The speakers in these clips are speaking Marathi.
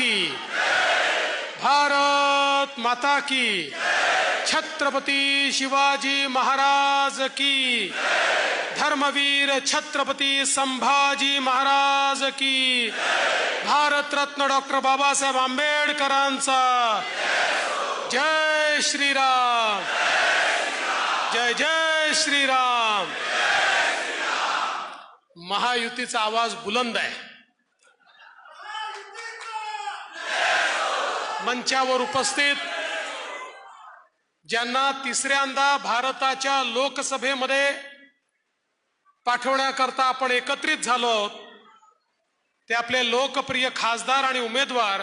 की। भारत माता की। छत्रपती शिवाजी महाराज की। धर्मवीर छत्रपती संभाजी महाराज की। भारतरत्न डॉक्टर बाबासाहेब आंबेडकरांचा। जय श्रीराम। जय जय श्रीराम। महायुतीचा आवाज बुलंद आहे. मंचावर उपस्थित ज्यांना तिसऱ्यांदा भारताच्या लोकसभेमध्ये पाठवण्याकरता आपण एकत्रित झालो ते आपले लोकप्रिय खासदार आणि उमेदवार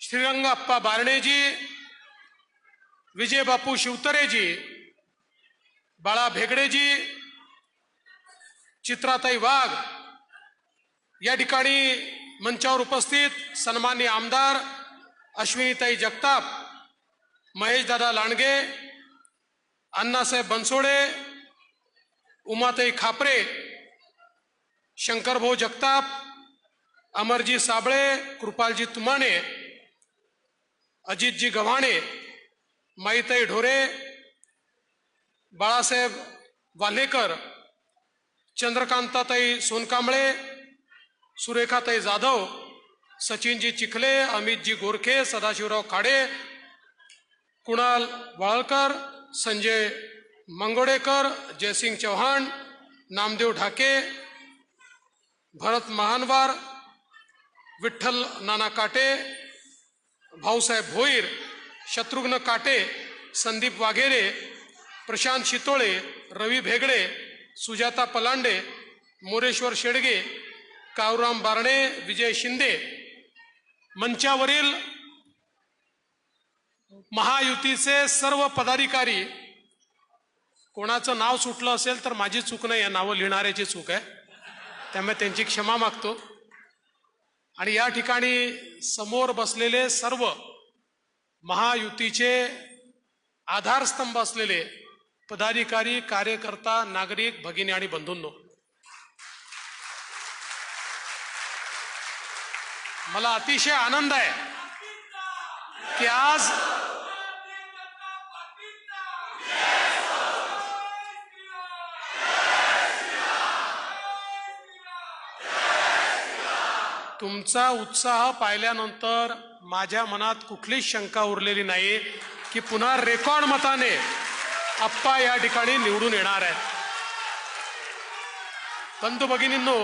श्रीरंग अप्पा बारणेजी विजय बापू शिवतरेजी बाळा भेगडेजी चित्राताई वाघ या ठिकाणी मंचावर उपस्थित सन्मान्य आमदार अश्विनीताई जगताप महेशदादा लांडगे अण्णासाहेब बनसोडे उमाताई खापरे शंकरभाऊ जगताप अमरजी साबळे कृपालजी तुमाणे अजितजी गव्हाणे माईताई ढोरे बाळासाहेब वाल्हेकर चंद्रकांताताई सोनकांबळे सुरेखाताई जाधव सचिनजी चिखले अमितजी गोरखे सदाशिवराव खाडे कुणाल वाळकर संजय मंगोडेकर जयसिंग चव्हाण नामदेव ढाके भरत महानवार विठ्ठल नाना काटे भाऊसाहेब भोईर शत्रुघ्न काटे संदीप वाघेरे प्रशांत शितोळे रवी भेगडे सुजाता पलांडे मोरेश्वर शेडगे कावराम बारणे विजय शिंदे मंचावरील महायुतीचे सर्व पदाधिकारी कोणाचं नाव सुटलं असेल तर माझी चूक नाही या नावं लिहिणाऱ्याची चूक आहे. त्यामुळे त्यांची क्षमा मागतो. आणि या ठिकाणी समोर बसलेले सर्व महायुतीचे आधारस्तंभ असलेले पदाधिकारी कार्यकर्ता नागरिक भगिनी आणि बंधूंनो मला अतिशय आनंद आहे की आज तुमचा उत्साह पाहिल्यानंतर माझ्या मनात कुठलीच शंका उरलेली नाही की पुन्हा रेकॉर्ड मताने आप्पा या ठिकाणी निवडून येणार आहेत. बंधू भगिनींनो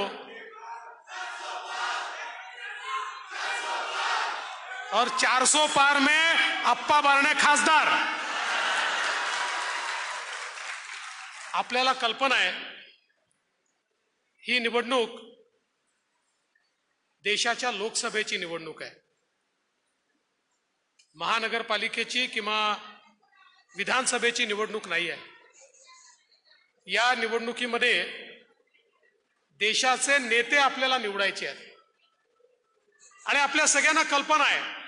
और 400 पार में अप्पा बारणे खासदार। आपल्याला कल्पना आहे ही निवडणूक देशाच्या लोकसभेची निवडणूक आहे. महानगरपालिकेची किंवा विधानसभेची निवडणूक नाही आहे. या निवडणुकीमध्ये देशाचे नेते आपल्याला निवडायचे आहेत. आणि आपल्या सगळ्यांना कल्पना आहे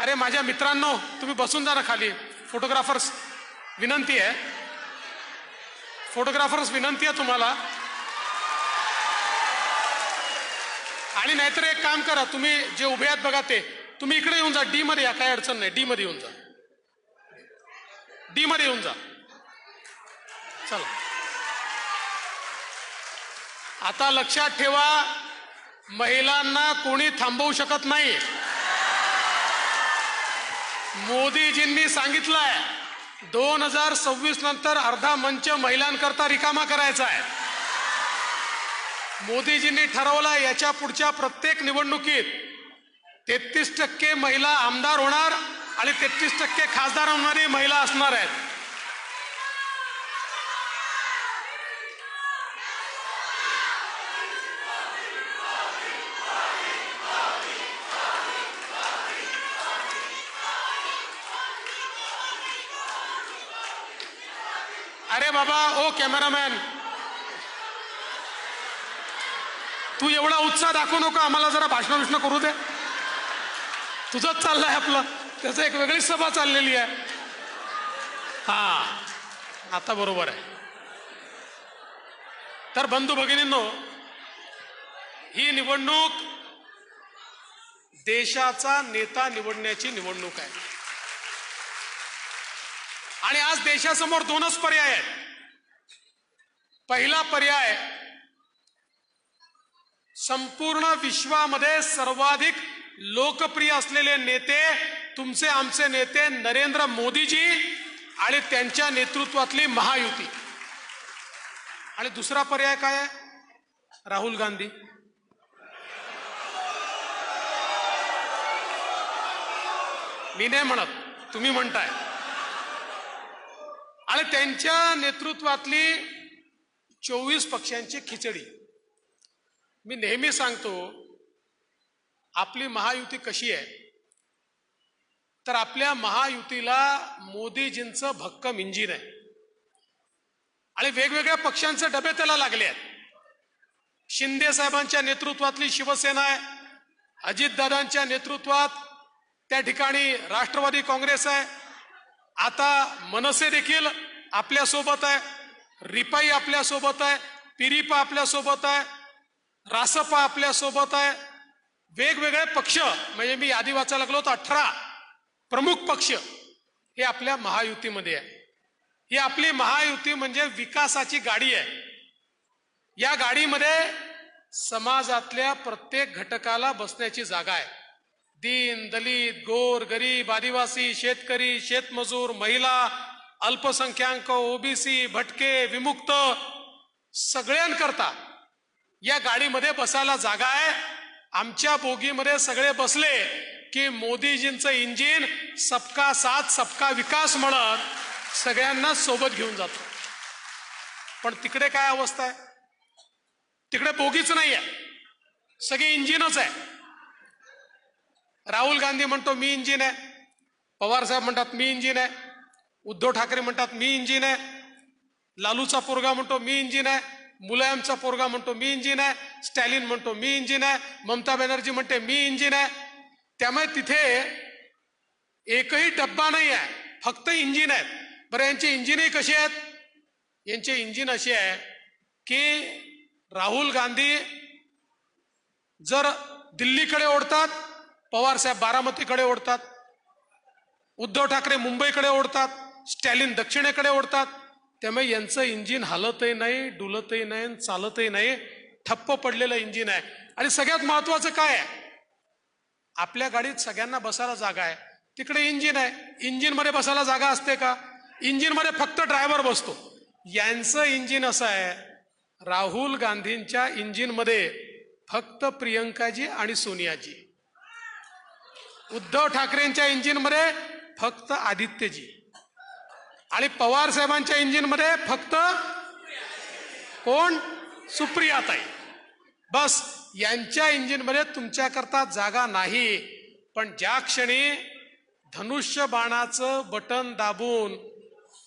अरे माझ्या मित्रांनो तुम्ही बसून जा ना खाली. फोटोग्राफर्स विनंती आहे. फोटोग्राफर्स विनंती आहे तुम्हाला. आणि नाहीतर एक काम करा तुम्ही जे उभे आहेत बघा ते. तुम्ही इकडे येऊन जा डी मध्ये या काही अडचण नाही. डी मध्ये येऊन जा. डी मध्ये येऊन जा. चला. आता लक्षात ठेवा महिलांना कोणी थांबवू शकत नाही. मोदीजींनी सांगितलंय दोन हजार सव्वीस नंतर अर्धा मंच महिलांकरता रिकामा करायचा आहे. मोदीजींनी ठरवलं याच्या पुढच्या प्रत्येक निवडणुकीत तेहतीस टक्के महिला आमदार होणार आणि तेहतीस टक्के खासदार होणारी महिला असणार आहेत अरे बाबा ओ कॅमेरामॅन. तू एवढा उत्साह दाखवू नको आम्हाला जरा भाषण विष्ण करू दे. तुझंच चाललंय आपलं. त्याचं एक वेगळीच सभा चाललेली आहे. हा आता बरोबर आहे. तर बंधू भगिनींनो ही निवडणूक देशाचा नेता निवडण्याची निवडणूक आहे. आणि आज देशासमोर दोनच पर्याय आहेत. पहिला पर्याय संपूर्ण विश्वामध्ये सर्वाधिक लोकप्रिय असलेले नेते तुमचे आमचे नेते नरेंद्र मोदीजी आणि त्यांच्या नेतृत्वातली महायुती. आणि दुसरा पर्याय काय आहे? राहुल गांधी. मी नाही म्हणत तुम्ही म्हणताय. आणि त्यांच्या नेतृत्वातली चोवीस पक्षांची खिचडी. मी नेहमी सांगतो आपली महायुती कशी आहे? तर आपल्या महायुतीला मोदीजींचं भक्कम इंजिन आहे. आणि वेगवेगळ्या पक्षांचे डबे त्याला लागले आहेत. शिंदे साहेबांच्या नेतृत्वातली शिवसेना आहे अजितदादांच्या नेतृत्वात त्या ठिकाणी राष्ट्रवादी काँग्रेस आहे. आता मनसे देखील आपल्यासोबत आहे. रिपाई आपल्यासोबत आहे पिरिपा आपल्यासोबत आहे रासपा आपल्यासोबत आहे. वेगवेगळे पक्ष म्हणजे मी यादी वाचायला लागलो तर अठरा प्रमुख पक्ष हे आपल्या महायुतीमध्ये आहे. ही आपली महायुती म्हणजे विकासाची गाडी आहे. या गाडीमध्ये समाजातल्या प्रत्येक घटकाला बसण्याची जागा आहे. दीन दलित गोर गरीब आदिवासी शेतकरी शेतमजूर महिला अल्पसंख्याक ओबीसी भटके विमुक्त सगळ्यांकरता या गाडीमध्ये बसायला जागा आहे. आमच्या बोगीमध्ये सगळे बसले की मोदीजींचं इंजिन सबका साथ सबका विकास म्हणत सगळ्यांना सोबत घेऊन जातो. पण तिकडे काय अवस्था आहे? तिकडे बोगीच नाही आहे सगळे इंजिनच आहे. राहुल गांधी म्हणतो मी इंजिन आहे. पवार साहेब म्हणतात मी इंजिन आहे. उद्धव ठाकरे म्हणतात मी इंजिन आहे. लालूचा पोरगा म्हणतो मी इंजिन आहे. मुलायमचा पोरगा म्हणतो मी इंजिन आहे. स्टॅलिन म्हणतो मी इंजिन आहे. ममता बॅनर्जी म्हणते मी इंजिन आहे. त्यामुळे तिथे एकही डब्बा नाही आहे फक्त इंजिन आहेत. बरं यांचे इंजिनही कसे आहेत? यांचे इंजिन असे आहे की राहुल गांधी जर दिल्लीकडे ओढतात पवार साहेब बारामतीकडे ओढतात उद्धव ठाकरे मुंबईकडे ओढतात स्टॅलिन दक्षिणेकडे ओढतात. त्यामुळे यांचं इंजिन हलतही नाही डुलतही नाही चालतही नाही. ठप्प पडलेलं इंजिन आहे. आणि सगळ्यात महत्वाचं काय आहे? आपल्या गाडीत सगळ्यांना बसायला जागा आहे. तिकडे इंजिन आहे. इंजिनमध्ये बसायला जागा असते का? इंजिनमध्ये फक्त ड्रायव्हर बसतो. यांचं इंजिन असं आहे राहुल गांधींच्या इंजिनमध्ये फक्त प्रियंकाजी आणि सोनियाजी. उद्धव ठाकरेंच्या इंजिनमध्ये फक्त आदित्यजी. आणि पवार साहेबांच्या इंजिनमध्ये फक्त कोण? सुप्रियाताई. बस यांच्या इंजिनमध्ये तुमच्याकरता जागा नाही. पण ज्या क्षणी धनुष्य बाणाचं बटन दाबून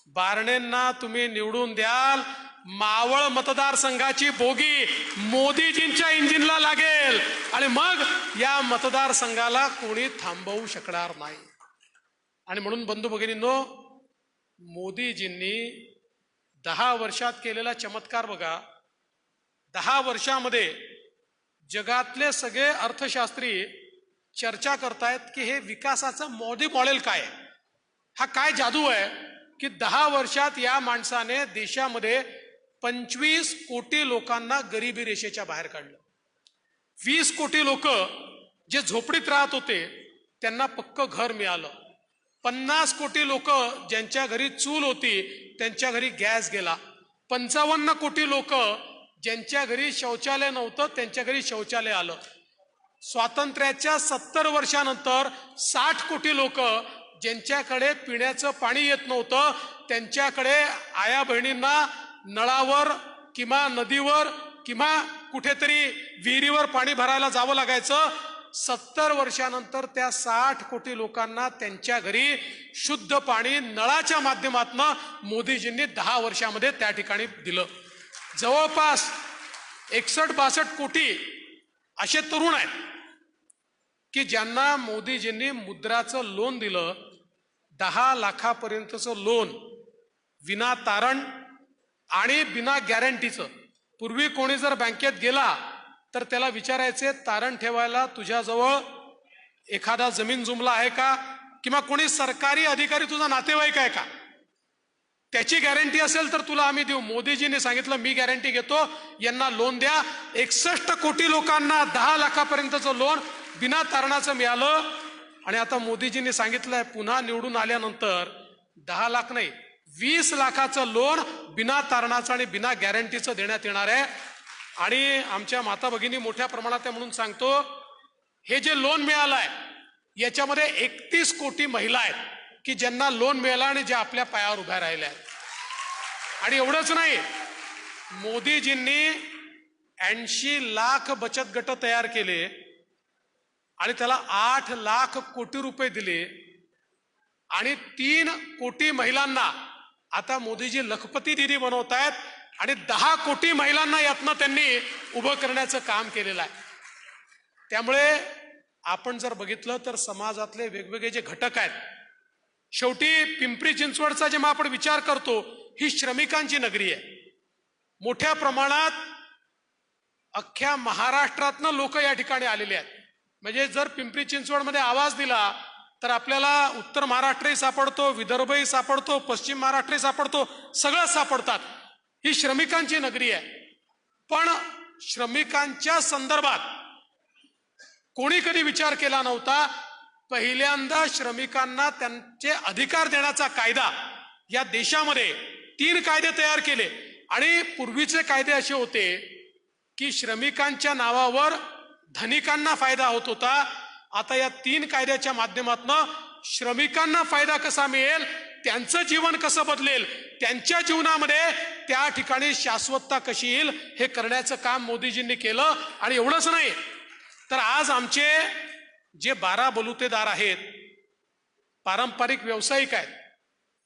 बारणेंना तुम्ही निवडून द्याल मावळ मतदारसंघाची बोगी मोदीजींच्या इंजिनला लागेल. आणि मग या मतदारसंघाला कोणी थांबवू शकणार नाही. आणि म्हणून बंधू भगिनींनो मोदीजींनी दहा वर्षात केलेला चमत्कार बघा. दहा वर्षामध्ये जगातले सगळे अर्थशास्त्री चर्चा करतायत की हे विकासाचं मोदी मॉडेल काय हा काय जादू आहे की दहा वर्षात या माणसाने देशामध्ये पंचवीस कोटी लोकांना गरिबी रेषेच्या बाहेर काढलं? वीस कोटी लोक जे झोपडीत राहत होते त्यांना पक्क घर मिळालं. पन्नास कोटी लोक ज्यांच्या घरी चूल होती त्यांच्या घरी गॅस गेला. पंचावन्न कोटी लोक ज्यांच्या घरी शौचालय नव्हतं त्यांच्या घरी शौचालय आलं. स्वातंत्र्याच्या सत्तर वर्षानंतर साठ कोटी लोक ज्यांच्याकडे पिण्याचं पाणी येत नव्हतं त्यांच्याकडे आया बहिणींना नळावर किंवा नदीवर किंवा कुठेतरी विहिरीवर पाणी भरायला जावं लागायचं सत्तर वर्षानंतर त्या साठ कोटी लोकांना त्यांच्या घरी शुद्ध पाणी नळाच्या माध्यमातून मोदीजींनी दहा वर्षामध्ये त्या ठिकाणी दिलं. जवळपास एकसष्ट बासष्ट कोटी असे तरुण आहेत की ज्यांना मोदीजींनी मुद्राचं लोन दिलं दहा लाखापर्यंतचं लोन विना तारण आणि बिना गॅरंटीचं पूर्वी कोणी जर बँकेत गेला तर त्याला विचारायचे तारण ठेवायला तुझ्याजवळ एखादा जमीन जुमला आहे का? किंवा कोणी सरकारी अधिकारी तुझा नातेवाईक आहे का? त्याची गॅरंटी असेल तर तुला आम्ही देऊ. मोदीजींनी सांगितलं मी गॅरंटी घेतो. यांना लोन द्या. एकसष्ट कोटी लोकांना दहा लाखापर्यंतचं लोन बिना तारणाचं मिळालं. आणि आता मोदीजींनी सांगितलंय पुन्हा निवडून आल्यानंतर दहा लाख नाही वीस लाखाचं लोन बिना तारणाचं आणि बिना गॅरंटीचं देण्यात येणार आहे. आणि आमच्या माता भगिनी मोठ्या प्रमाणात आहे म्हणून सांगतो हे जे लोन मिळालं आहे याच्यामध्ये एकतीस कोटी महिला आहेत की ज्यांना लोन मिळालं आणि ज्या आपल्या पायावर उभ्या राहिल्या आहेत. आणि एवढंच नाही मोदीजींनी ऐंशी लाख बचत गट तयार केले आणि त्याला आठ लाख कोटी रुपये दिले आणि तीन कोटी महिलांना आता मोदीजी लखपती दिदी बनवत आहेत आणि दहा कोटी महिलांना यातनं त्यांनी उभं करण्याचं काम केलेलं आहे. त्यामुळे आपण जर बघितलं तर समाजातले वेगवेगळे जे घटक आहेत शेवटी पिंपरी चिंचवडचा जेव्हा आपण विचार करतो ही श्रमिकांची नगरी आहे. मोठ्या प्रमाणात अख्ख्या महाराष्ट्रातनं लोक या ठिकाणी आलेले आहेत. म्हणजे जर पिंपरी चिंचवडमध्ये आवाज दिला तर आपल्याला उत्तर महाराष्ट्रही सापडतो विदर्भही सापडतो पश्चिम महाराष्ट्रही सापडतो सगळं सापडतात. ही श्रमिकांची नगरी आहे. पण श्रमिकांच्या संदर्भात कोणी कधी विचार केला नव्हता? पहिल्यांदा श्रमिकांना त्यांचे अधिकार देण्याचा कायदा या देशामध्ये तीन कायदे तयार केले. आणि पूर्वीचे कायदे असे होते की श्रमिकांच्या नावावर धनिकांना फायदा होत होता. आता या तीन कायद्याच्या माध्यमातून श्रमिकांना फायदा कसा मिळेल? त्यांचं जीवन कसं बदलेल? त्यांच्या जीवनामध्ये त्या ठिकाणी शाश्वतता कशी येईल? हे करण्याचं काम मोदीजींनी केलं आणि एवढंच नाही. तर आज आमचे जे बारा बलुतेदार आहेत पारंपरिक व्यावसायिक आहेत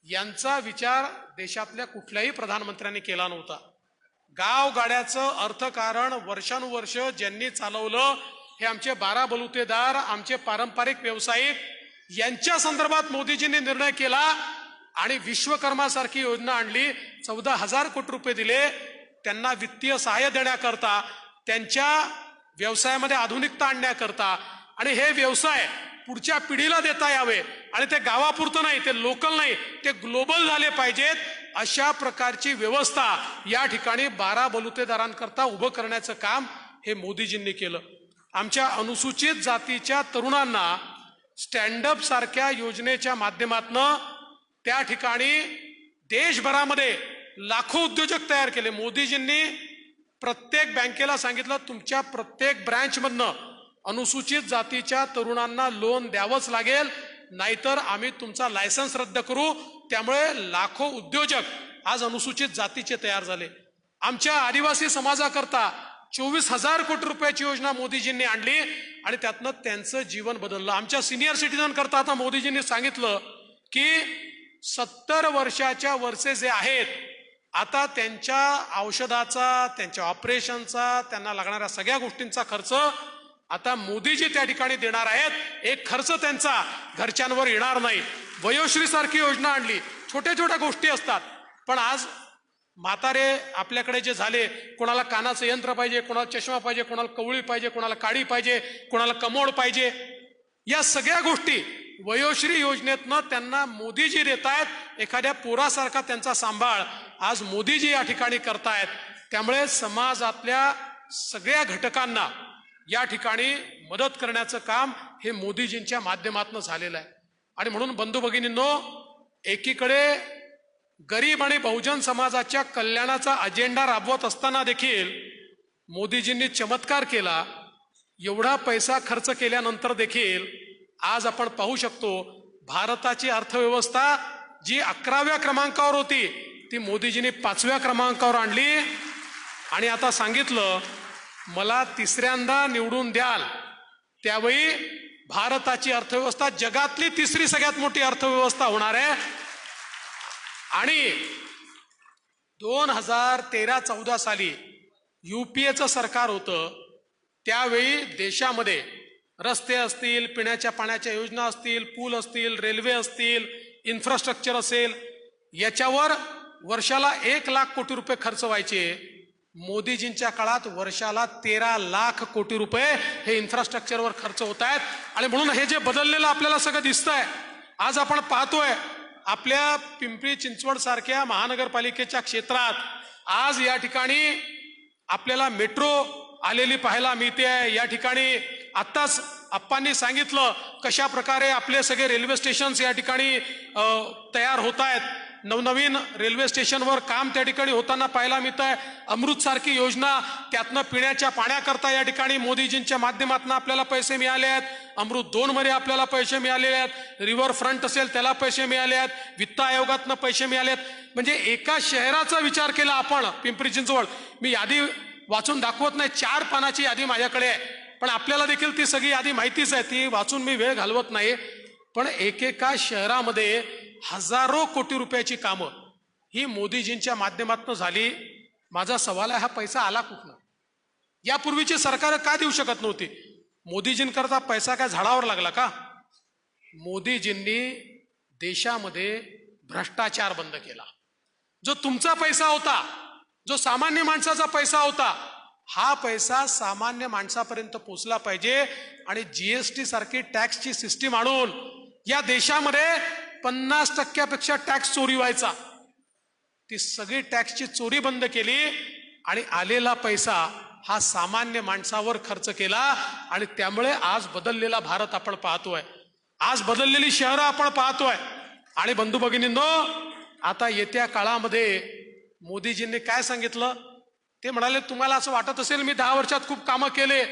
यांचा विचार देशातल्या कुठल्याही प्रधानमंत्र्यांनी केला नव्हता. गाव गाड्याचं अर्थकारण वर्षानुवर्ष ज्यांनी चालवलं हे आमचे बारा बलुतेदार आमचे पारंपरिक व्यावसायिक यांच्या संदर्भात मोदीजींनी निर्णय केला आणि विश्वकर्मासारखी योजना आणली. चौदा हजार कोटी रुपये दिले. त्यांना वित्तीय सहाय्य देण्याकरता त्यांच्या व्यवसायामध्ये आधुनिकता आणण्याकरता. आणि हे व्यवसाय पुढच्या पिढीला देता यावे. आणि ते गावापुरतं नाही ते लोकल नाही ते ग्लोबल झाले पाहिजेत. अशा प्रकारची व्यवस्था या ठिकाणी बारा बलुतेदारांकरता उभं करण्याचं काम हे मोदीजींनी केलं. आमच्या अनुसूचित जातीच्या तरुणांना स्टँडअप सारख्या योजनेच्या माध्यमातनं त्या ठिकाणी देशभरामध्ये लाखो उद्योजक तयार केले. मोदीजींनी प्रत्येक बँकेला सांगितलं तुमच्या प्रत्येक ब्रँचमधनं अनुसूचित जातीच्या तरुणांना लोन द्यावंच लागेल नाहीतर आम्ही तुमचा लायसन्स रद्द करू. त्यामुळे लाखो उद्योजक आज अनुसूचित जातीचे तयार झाले. आमच्या आदिवासी समाजाकरता चोवीस हजार कोटी रुपयाची योजना मोदीजींनी आणली आणि त्यातनं त्यांचं जीवन बदललं. आमच्या सिनियर सिटीजन करता आता मोदीजींनी सांगितलं की सत्तर वर्षाच्या वर्षे जे आहेत आता त्यांच्या औषधाचा त्यांच्या ऑपरेशनचा त्यांना लागणाऱ्या सगळ्या गोष्टींचा खर्च आता मोदीजी त्या ठिकाणी देणार आहेत. एक खर्च त्यांचा घरच्यांवर येणार नाही. वयोश्री सारखी योजना आणली. छोट्या छोट्या गोष्टी असतात. पण आज म्हातारे आपल्याकडे जे झाले कोणाला कानाचं यंत्र पाहिजे कोणाला चष्मा पाहिजे कोणाला कवळी पाहिजे कोणाला काडी पाहिजे कोणाला कमोड पाहिजे या सगळ्या गोष्टी वयोश्री योजनेतनं त्यांना मोदीजी देत आहेत एखाद्या पोरासारखा त्यांचा सांभाळ. आज मोदीजी या ठिकाणी करतायत. त्यामुळे समाजातल्या सगळ्या घटकांना या ठिकाणी मदत करण्याचं काम हे मोदीजींच्या माध्यमातून झालेलं आहे. आणि म्हणून बंधू भगिनींनो एकीकडे गरीब आणि बहुजन समाजाच्या कल्याणाचा अजेंडा राबवत असताना देखील मोदीजींनी चमत्कार केला. एवढा पैसा खर्च केल्यानंतर देखील आज आपण पाहू शकतो भारताची अर्थव्यवस्था जी अकराव्या क्रमांकावर होती ती मोदीजींनी पाचव्या क्रमांकावर आणली. आणि आता सांगितलं मला तिसऱ्यांदा निवडून द्याल. त्यावेळी भारताची अर्थव्यवस्था जगातली तिसरी सगळ्यात मोठी अर्थव्यवस्था होणार आहे. आणि दोन हजार तेरा चौदा साली युपीएचं सरकार होतं त्यावेळी देशामध्ये रस्ते असतील पिण्याच्या पाण्याच्या योजना असतील पूल असतील रेल्वे असतील इन्फ्रास्ट्रक्चर असेल याच्यावर वर्षाला एक लाख कोटी रुपये खर्च व्हायचे. मोदीजींच्या काळात वर्षाला तेरा लाख कोटी रुपये हे इन्फ्रास्ट्रक्चरवर खर्च होत आहेत. आणि म्हणून हे जे बदललेलं आपल्याला सगळं दिसतंय आज आपण पाहतोय आपल्या पिंपरी चिंचवड सारख्या महानगरपालिकेच्या क्षेत्रात आज या ठिकाणी आपल्याला मेट्रो आलेली पाहायला मिळते आहे या ठिकाणी आत्ताच आप्पांनी सांगितलं कशा प्रकारे आपले सगळे रेल्वे स्टेशन्स या ठिकाणी तयार होत आहेत नवनवीन रेल्वे स्टेशनवर काम त्या ठिकाणी होताना पाहायला मिळत आहे अमृतसारखी योजना त्यातनं पिण्याच्या पाण्याकरता या ठिकाणी मोदीजींच्या माध्यमातून आपल्याला पैसे मिळाले आहेत. अमृत दोनमध्ये आपल्याला पैसे मिळालेले आहेत. रिव्हर फ्रंट असेल त्याला पैसे मिळाले आहेत. वित्त आयोगातनं पैसे मिळाले आहेत. म्हणजे एका शहराचा विचार केला आपण पिंपरी चिंचवड मी यादी वाचून दाखवत नाही. चार पानाची यादी माझ्याकडे आहे. पण आपल्याला देखील ती सगळी यादी माहितीच आहे. ती वाचून मी वेळ घालवत नाही पण एकेका शहरामध्ये हजारो कोटी रुपयाची कामं ही मोदीजींच्या माध्यमातून झाली. माझा सवाल आहे हा पैसा आला कुठनं? यापूर्वीची सरकार का देऊ शकत नव्हती? मोदीजींकरता पैसा काय झाडावर लागला का? मोदीजींनी देशामध्ये भ्रष्टाचार बंद केला. जो तुमचा पैसा होता जो सामान्य माणसाचा पैसा होता हा पैसा सामान्य माणसापर्यंत पोचला पाहिजे आणि जीएसटी सारखी टॅक्सची सिस्टीम आणून या देशामध्ये पन्नास टक्क्यापेक्षा टॅक्स चोरी व्हायचा. ती सगळी टॅक्सची चोरी बंद केली आणि आलेला पैसा हा सामान्य माणसावर खर्च केला आणि त्यामुळे आज बदललेला भारत आपण पाहतोय. आज बदललेली शहरं आपण पाहतोय. आणि बंधू भगिनींनो आता येत्या काळामध्ये मोदीजींनी काय सांगितलं? ते म्हणाले तुम्हाला असं वाटत असेल मी दहा वर्षात खूप कामं केले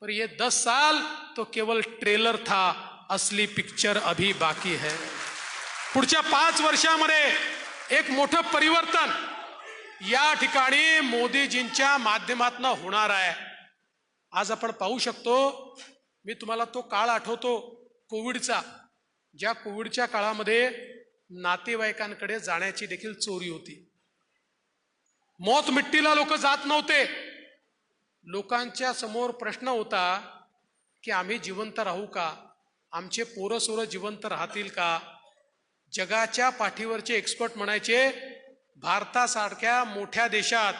पर ये दस साल तो केवळ ट्रेलर था असली पिक्चर अभी बाकी है. पुढच्या पाच वर्षामध्ये एक मोठं परिवर्तन या ठिकाणी मोदीजींच्या माध्यमातून होणार आहे. आज आपण पाहू शकतो मी तुम्हाला तो काळ आठवतो कोविडचा. ज्या कोविडच्या काळामध्ये नातेवाईकांकडे जाण्याची देखील चोरी होती. मौत मिट्टीला लोक जात नव्हते. लोकांच्या समोर प्रश्न होता की आम्ही जिवंत राहू का? आमचे पोरं सोरं जिवंत राहतील का? जगाच्या पाठीवरचे एक्सपर्ट म्हणायचे भारतासारख्या मोठ्या देशात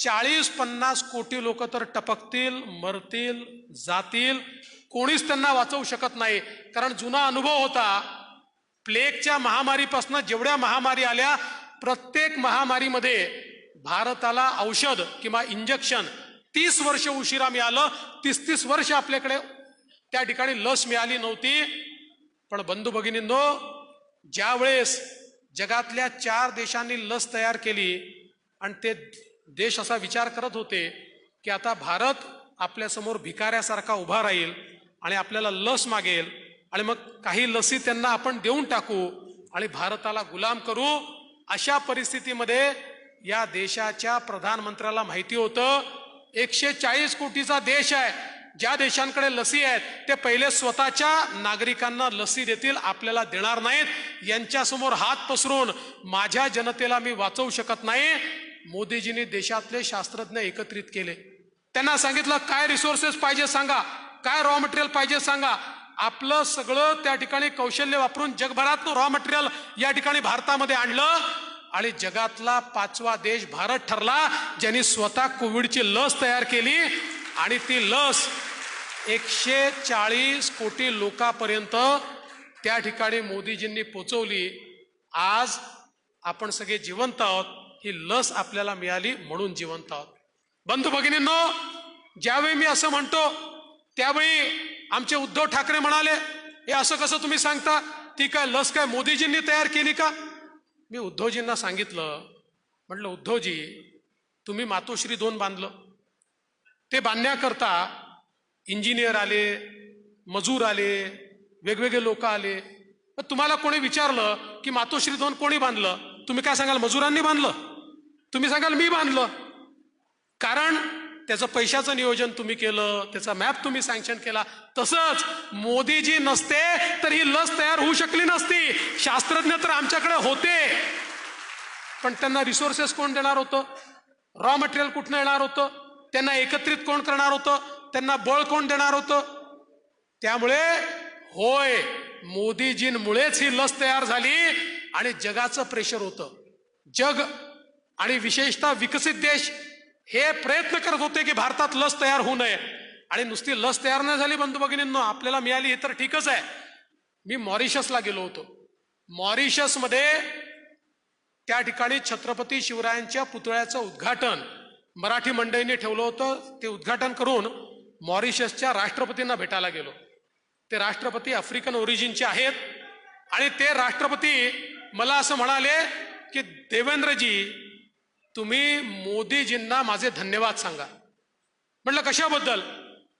चाळीस पन्नास कोटी लोक तर टपकतील मरतील जातील. कोणीच त्यांना वाचवू शकत नाही. कारण जुना अनुभव होता प्लेगच्या महामारीपासून जेवढ्या महामारी आल्या प्रत्येक महामारीमध्ये भारताला औषध किंवा इंजेक्शन तीस वर्ष उशिरा मिळालं तीस तीस वर्ष आपल्याकडे त्या ठिकाणी लस मिळाली नव्हती. पण बंधू भगिनींनो ज्या वेळेस जगातल्या चार देशांनी लस तयार केली आणि ते देश असा विचार करत होते की आता भारत आपल्यासमोर भिकाऱ्यासारखा उभा राहील आणि आपल्याला लस मागेल आणि मग काही लसी त्यांना आपण देऊन टाकू आणि भारताला गुलाम करू अशा परिस्थितीमध्ये या देशाच्या प्रधानमंत्र्याला माहिती होतं एकशे चाळीस कोटीचा देश आहे. ज्या देशांकडे लसी आहेत ते पहिले स्वतःच्या नागरिकांना लसी देतील आपल्याला देणार नाहीत. यांच्यासमोर हात पसरून माझ्या जनतेला मी वाचवू शकत नाही. मोदीजींनी देशातले शास्त्रज्ञ एकत्रित केले. त्यांना सांगितलं काय रिसोर्सेस पाहिजे सांगा. काय रॉ मटेरियल पाहिजे सांगा. आपलं सगळं त्या ठिकाणी कौशल्य वापरून जगभरात रॉ मटेरियल या ठिकाणी भारतामध्ये आणलं. आणि जगातला पाचवा देश भारत ठरला ज्यांनी स्वतः कोविडची लस तयार केली. आणि ती लस एकशे चाळीस कोटी लोकांपर्यंत त्या ठिकाणी मोदीजींनी पोचवली. आज आपण सगळे जिवंत आहोत ही लस आपल्याला मिळाली म्हणून जिवंत आहोत. बंधू भगिनींनो ज्यावेळी मी असं म्हणतो त्यावेळी आमचे उद्धव ठाकरे म्हणाले हे असं कसं तुम्ही सांगता? ती काय लस काय मोदीजींनी तयार केली का? मी उद्धवजींना सांगितलं म्हटलं उद्धवजी तुम्ही मातोश्री दोन बांधलं. ते बांधण्याकरता इंजिनियर आले मजूर आले वेगवेगळे लोक आले. मग तुम्हाला कोणी विचारलं की मातोश्री दोन कोणी बांधलं? तुम्ही काय सांगाल मजुरांनी बांधलं? तुम्ही सांगाल मी बांधलं. कारण त्याचं पैशाचं नियोजन तुम्ही केलं त्याचा मॅप तुम्ही सँक्शन केला. तसंच मोदीजी नसते तर ही लस तयार होऊ शकली नसती. शास्त्रज्ञ तर आमच्याकडे होते. पण त्यांना रिसोर्सेस कोण देणार होतं? रॉ मटेरियल कुठनं येणार होतं? त्यांना एकत्रित कोण करणार होतं? त्यांना बळ कोण देणार होतं? त्यामुळे होय मोदीजींमुळेच ही लस तयार झाली आणि जगाचं प्रेशर होतं. जग आणि विशेषतः विकसित देश हे प्रयत्न करत होते की भारतात लस तयार होऊ नये. आणि नुसती लस तयार नाही झाली बंधू भगिनींनो आपल्याला मिळाली हे तर ठीकच आहे. मी मॉरिशसला गेलो होतो. मॉरिशसमध्ये त्या ठिकाणी छत्रपती शिवरायांच्या पुतळ्याचं उद्घाटन मराठी मंडळींनी ठेवलं होतं. ते उद्घाटन करून मॉरिशसच्या राष्ट्रपतींना भेटायला गेलो. ते राष्ट्रपती आफ्रिकन ओरिजिनचे आहेत. आणि ते राष्ट्रपती मला असं म्हणाले की देवेंद्रजी तुम्ही मोदीजींना माझे धन्यवाद सांगा. म्हटलं कशाबद्दल?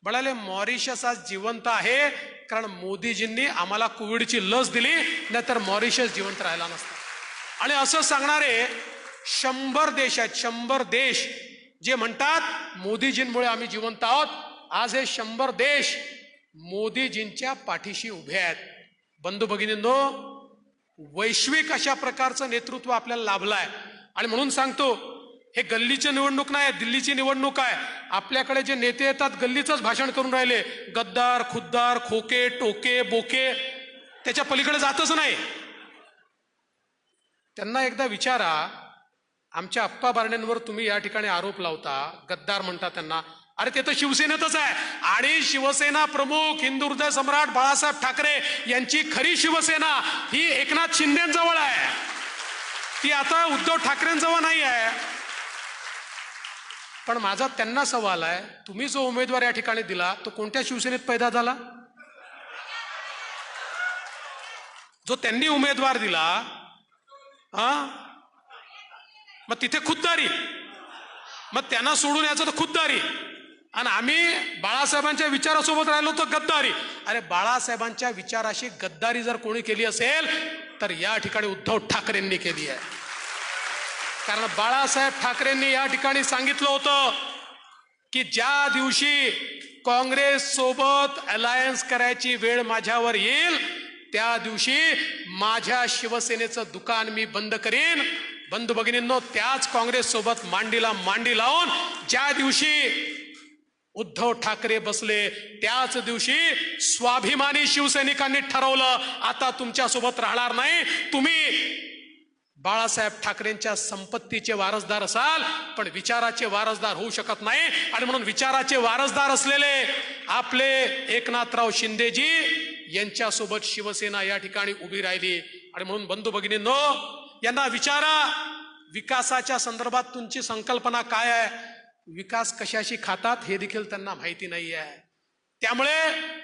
म्हणाले मॉरिशस आज जिवंत आहे कारण मोदीजींनी आम्हाला कोविडची लस दिली नाहीतर मॉरिशस जिवंत राहिला नसता. आणि असं सांगणारे शंभर देश आहेत शंभर देश जे म्हणतात मोदीजींमुळे आम्ही जिवंत आहोत. आज हे शंभर देश मोदीजींच्या पाठीशी उभे आहेत. बंधू भगिनींनो वैश्विक अशा प्रकारचं नेतृत्व आपल्याला लाभलं आहे आणि म्हणून सांगतो हे गल्लीची निवडणूक नाही दिल्लीची निवडणूक आहे. आपल्याकडे जे नेते येतात गल्लीचंच भाषण करून राहिले. गद्दार खुद्दार खोके टोके बोके त्याच्या पलीकडे जातच नाही. त्यांना एकदा विचारा आमच्या अप्पा बारण्यांवर तुम्ही या ठिकाणी आरोप लावता गद्दार म्हणता त्यांना. अरे ते तर शिवसेनेतच आहे. आणि शिवसेना प्रमुख हिंदू हृदय सम्राट बाळासाहेब ठाकरे यांची खरी शिवसेना ही एकनाथ शिंदेजवळ आहे. ती आता उद्धव ठाकरेंजवळ नाही आहे. पण माझा त्यांना सवाल आहे तुम्ही जो उमेदवार या ठिकाणी दिला तो कोणत्या शिवसेनेत पैदा झाला? जो त्यांनी उमेदवार दिला हा? मग तिथे खुद्दारी. मग त्यांना सोडून यायचं तर खुद्दारी. आणि आम्ही बाळासाहेबांच्या विचारासोबत राहिलो तर गद्दारी. अरे बाळासाहेबांच्या विचाराशी गद्दारी जर कोणी केली असेल तर या ठिकाणी उद्धव ठाकरेंनी केली आहे. कारण बाळासाहेब ठाकरेंनी या ठिकाणी सांगितलं होतं की ज्या दिवशी काँग्रेस सोबत अलायन्स करायची वेळ माझ्यावर येईल त्या दिवशी माझ्या शिवसेनेचं दुकान मी बंद करीन. बंधू भगिनींनो त्याच काँग्रेस सोबत मांडीला मांडी लावून ज्या दिवशी उद्धव ठाकरे बसले. त्याच दिवशी स्वाभिमानी शिवसैनिकांनी ठरवलं आता तुमच्यासोबत राहणार नाही. तुम्ही बाळासाहेब ठाकरेंच्या संपत्तीचे वारसदार असाल पण विचाराचे वारसदार होऊ शकत नाही. आणि म्हणून विचाराचे वारसदार असलेले आपले एकनाथराव शिंदेजी यांच्यासोबत शिवसेना या ठिकाणी उभी राहिली. आणि म्हणून बंधू भगिनींनो यांना विचारा विकासाच्या संदर्भात तुमची संकल्पना काय आहे? विकास कशाशी खातात हे देखील त्यांना माहिती नाही आहे त्यामुळे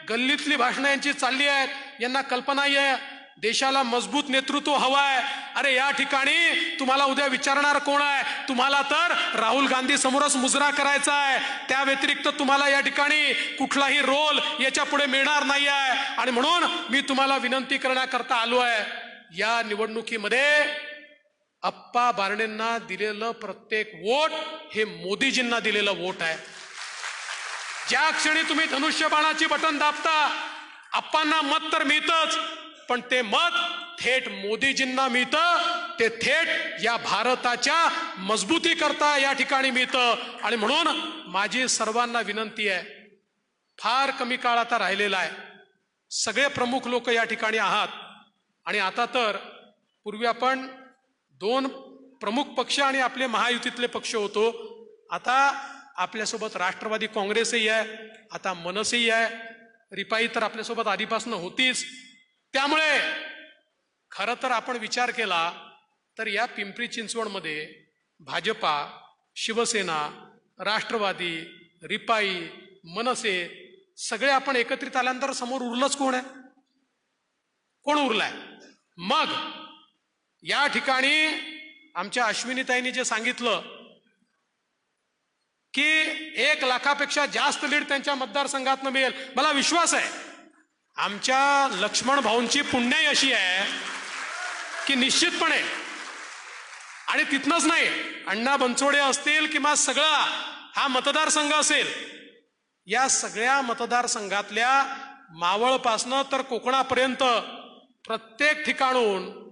गल्लीतली भाषणं यांची चालली आहेत. यांना कल्पना आहे देशाला मजबूत नेतृत्व हवं आहे अरे या ठिकाणी तुम्हाला उद्या विचारणार कोण आहे? तुम्हाला तर राहुल गांधी समोरच मुजरा करायचा आहे. त्या व्यतिरिक्त तुम्हाला या ठिकाणी कुठलाही रोल याच्यापुढे मिळणार नाही आहे आणि म्हणून मी तुम्हाला विनंती करण्याकरता आलो आहे. या निवडणुकीमध्ये अप्पा बारणेंना दिलेलं प्रत्येक वोट हे मोदीजींना दिलेलं वोट आहे. ज्या क्षणी तुम्ही धनुष्यबाणाची बटन दाबता अप्पांना मत तर मिळतच पण ते मत थेट मोदीजींना मिळतं ते थेट या भारताच्या मजबूती करता या ठिकाणी मिळतं. आणि म्हणून माझी सर्वांना विनंती आहे फार कमी काळ आता राहिलेला आहे. सगळे प्रमुख लोक या ठिकाणी आहात. आणि आता तर पूर्वी आपण दोन प्रमुख पक्ष आणि आपले महायुतीतले पक्ष होतो. आता आपल्यासोबत राष्ट्रवादी काँग्रेसही आहे आता मनसेही आहे. रिपाई तर आपल्यासोबत आधीपासून होतीच. त्यामुळे खरं तर आपण विचार केला तर या पिंपरी चिंचवडमध्ये भाजपा शिवसेना राष्ट्रवादी रिपाई मनसे सगळे आपण एकत्रित आल्यानंतर समोर उरलंच कोण आहे? कोण उरलाय? मग या ठिकाणी आमच्या अश्विनीताईंनी जे सांगितलं की एक लाखापेक्षा जास्त लीड त्यांच्या मतदारसंघातनं मिळेल. मला विश्वास आहे. आमच्या लक्ष्मण भाऊंची पुण्याई अशी आहे की निश्चितपणे आणि तिथनंच नाही अण्णा बनसोडे असतील किंवा सगळा हा मतदारसंघ असेल या सगळ्या मतदारसंघातल्या मावळपासनं तर कोकणापर्यंत प्रत्येक ठिकाणून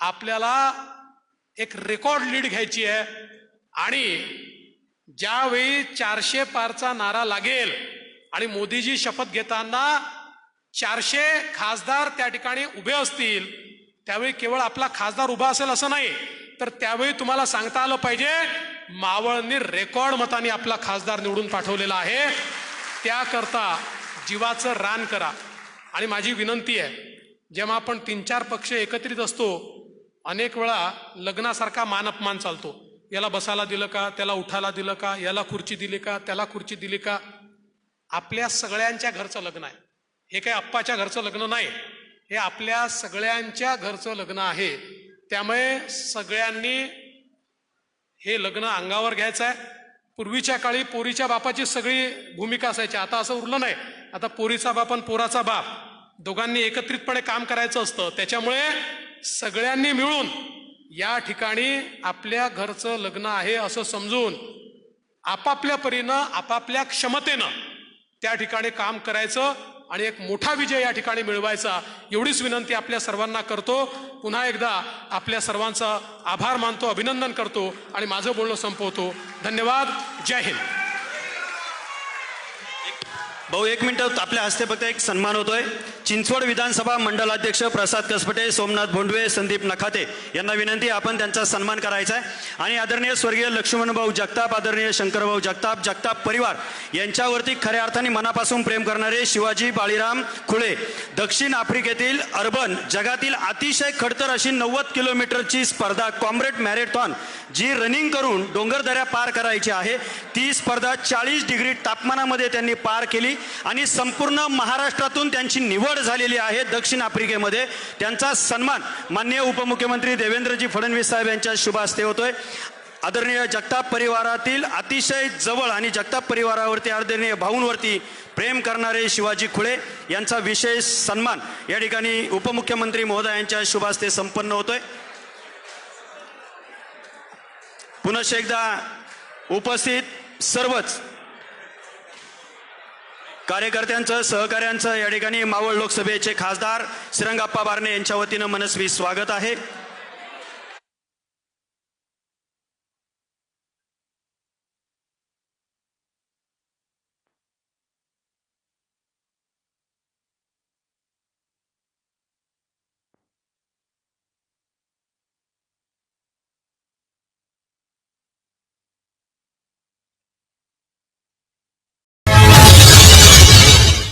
आपल्याला एक रेकॉर्ड लीड घ्यायची आहे. आणि ज्यावेळी चारशे पारचा नारा लागेल आणि मोदीजी शपथ घेताना चारशे खासदार त्या ठिकाणी उभे असतील त्यावेळी केवळ आपला खासदार उभा असेल असं नाही तर त्यावेळी तुम्हाला सांगता आलं पाहिजे मावळनी रेकॉर्ड मताने आपला खासदार निवडून पाठवलेला आहे. त्याकरता जीवाचं रान करा. आणि माझी विनंती आहे जेव्हा आपण तीन चार पक्ष एकत्रित असतो अनेक वेळा लग्नासारखा मान अपमान चालतो. याला बसायला दिलं का त्याला उठायला दिलं का याला खुर्ची दिली का त्याला खुर्ची दिली का? आपल्या सगळ्यांच्या घरचं लग्न आहे. हे काही अप्पाच्या घरचं लग्न नाही. हे आपल्या सगळ्यांच्या घरचं लग्न आहे. त्यामुळे सगळ्यांनी हे लग्न अंगावर घ्यायचं आहे. पूर्वीच्या काळी पोरीच्या बापाची सगळी भूमिका असायची. आता असं उरलं नाही. आता पोरीचा बाप आणि पोराचा बाप दोघांनी एकत्रितपणे काम करायचं असतं. त्याच्यामुळे सगळ्यांनी मिळून या ठिकाणी आपल्या घरचं लग्न आहे असं समजून आपापल्या परीनं आपापल्या क्षमतेनं त्या ठिकाणी काम करायचं आणि एक मोठा विजय या ठिकाणी मिळवायचा एवढीच विनंती आपल्या सर्वांना करतो. पुन्हा एकदा आपल्या सर्वांचा आभार मानतो अभिनंदन करतो आणि माझं बोलणं संपवतो. धन्यवाद. जय हिंद. भाऊ एक मिनिट आपल्या हस्ते फक्त एक सन्मान होतोय. चिंचवड विधानसभा मंडलाध्यक्ष प्रसाद कसपटे सोमनाथ भोंडवे संदीप नखाते यांना विनंती आपण त्यांचा सन्मान करायचा आहे. आणि आदरणीय स्वर्गीय लक्ष्मणभाऊ जगताप आदरणीय शंकरभाऊ जगताप जगताप परिवार यांच्यावरती खऱ्या अर्थाने मनापासून प्रेम करणारे शिवाजी बाळीराम खुळे दक्षिण आफ्रिकेतील अर्बन जगातील अतिशय खडतर अशी नव्वद किलोमीटरची स्पर्धा कॉम्रेड मॅरेथॉन जी रनिंग करून डोंगरदऱ्या पार करायची आहे ती स्पर्धा चाळीस डिग्री तापमानामध्ये त्यांनी पार केली आणि संपूर्ण महाराष्ट्रातून त्यांची निवड झालेली आहे दक्षिण आफ्रिकेमध्ये. त्यांचा सन्मान माननीय उपमुख्यमंत्री देवेंद्रजी फडणवीस साहेब यांच्या शुभ हस्ते होतोय. आदरणीय जगताप परिवारातील अतिशय जवळ आणि जगताप परिवारावरती आदरणीय भाऊंवरती प्रेम करणारे शिवाजी खुळे यांचा विशेष सन्मान या ठिकाणी उपमुख्यमंत्री महोदयांच्या शुभ हस्ते संपन्न होतोय. पुनश एकदा उपस्थित सर्वच कार्यकर्त्यांचं सहकाऱ्यांचं या ठिकाणी मावळ लोकसभेचे खासदार श्रीरंगाप्पा बारणे यांच्या वतीनं मनस्वी स्वागत आहे.